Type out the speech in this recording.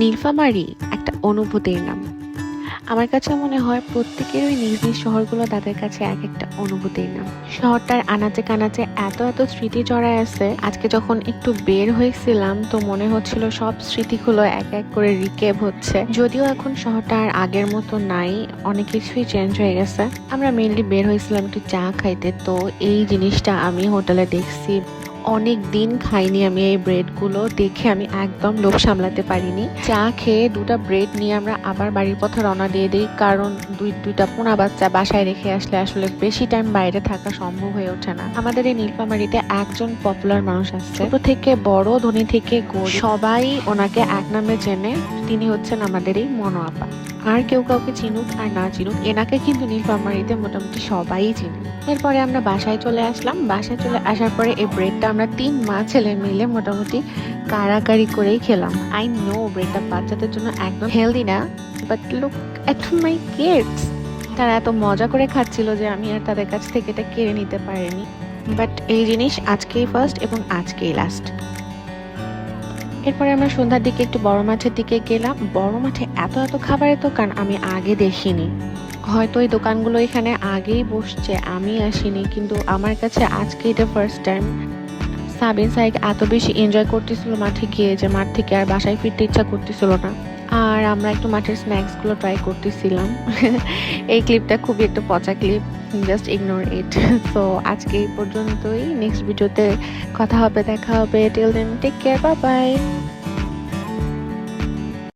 নীলফামারী একটা অনুভূতির নাম। আমার কাছে মনে হয় প্রত্যেকেরই নিজ নিজ শহরগুলো তাদের কাছে এক একটা অনুভূতির নাম। শহরটার আনাচে কানাচে এত এত স্মৃতি জড়ায় আছে, আজকে যখন একটু বের হয়েছিলাম তো মনে হচ্ছিল সব স্মৃতিগুলো এক এক করে রিকেভ হচ্ছে। যদিও এখন শহরটা আর আগের মতো নাই, অনেক কিছুই চেঞ্জ হয়ে গেছে। আমরা মেনলি বের হয়েছিলাম একটু চা খাইতে, তো এই জিনিসটা আমি হোটেলে দেখছি। অনেক দিন খাইনি আমি এই ব্রেডগুলো দেখে আমি একদম লোভ সামলাতে পারিনি। চা খেয়ে দুটা ব্রেড নিয়ে আমরা আবার বাড়ির পথে রওনা দিয়ে দিই, কারণ দুই, দুইটা পোনা বাচ্চা বাসায় রেখে আসলে আসলে বেশি টাইম বাইরে থাকা সম্ভব হয়ে ওঠে না। আমাদের এই নীলফামারিতে একজন পপুলার মানুষ আসছে। ছোট থেকে, বড়, ধনী থেকে সবাই ওনাকে এক নামে চেনে। তিনি হচ্ছেন আমাদের এই মনো আপা। আর কেউ কাউকে চিনুক আর না চিনুক, এনাকে কিন্তু নীলফামারিতে মোটামুটি সবাই চিনে। এরপরে আমরা বাসায় চলে আসলাম। বাসায় চলে আসার পরে এই ব্রেডটা আমরা তিন মা ছেলে মিলে মোটামুটি কারাকারি করেই খেলাম। আই নো ব্রেডটা বাচ্চাদের জন্য একদম হেলদি না but look at my kids তারা এত মজা করে খাচ্ছিল যে আমি আর তাদের কাছ থেকে এটা কেড়ে নিতে পারিনি। বাট এই জিনিস আজকেই ফার্স্ট এবং আজকেই লাস্ট এরপরে আমরা সন্ধ্যার দিকে একটু বড় মাঠের দিকে গেলাম। বড় মাঠে এত এত খাবারের দোকান আমি আগে দেখিনি। হয়তো এই দোকানগুলো এখানে আগেই বসছে, আমি আসিনি, কিন্তু আমার কাছে আজকে এটা ফার্স্ট টাইম সাবিন সাইক এত বেশি এনজয় করতেছিল মাঠে গিয়ে যে মাঠ থেকে আর বাসায় ফিরতে ইচ্ছা করতেছিল না। আর আমরা একটু মাঠের স্ন্যাক্সগুলো ট্রাই করতেছিলাম। এই ক্লিপটা খুবই একটা পচা clip just ignore it so আজকে এই পর্যন্তই। নেক্সট ভিডিওতে কথা হবে, দেখা হবে। টিল দেন টেক কেয়ার বা বাই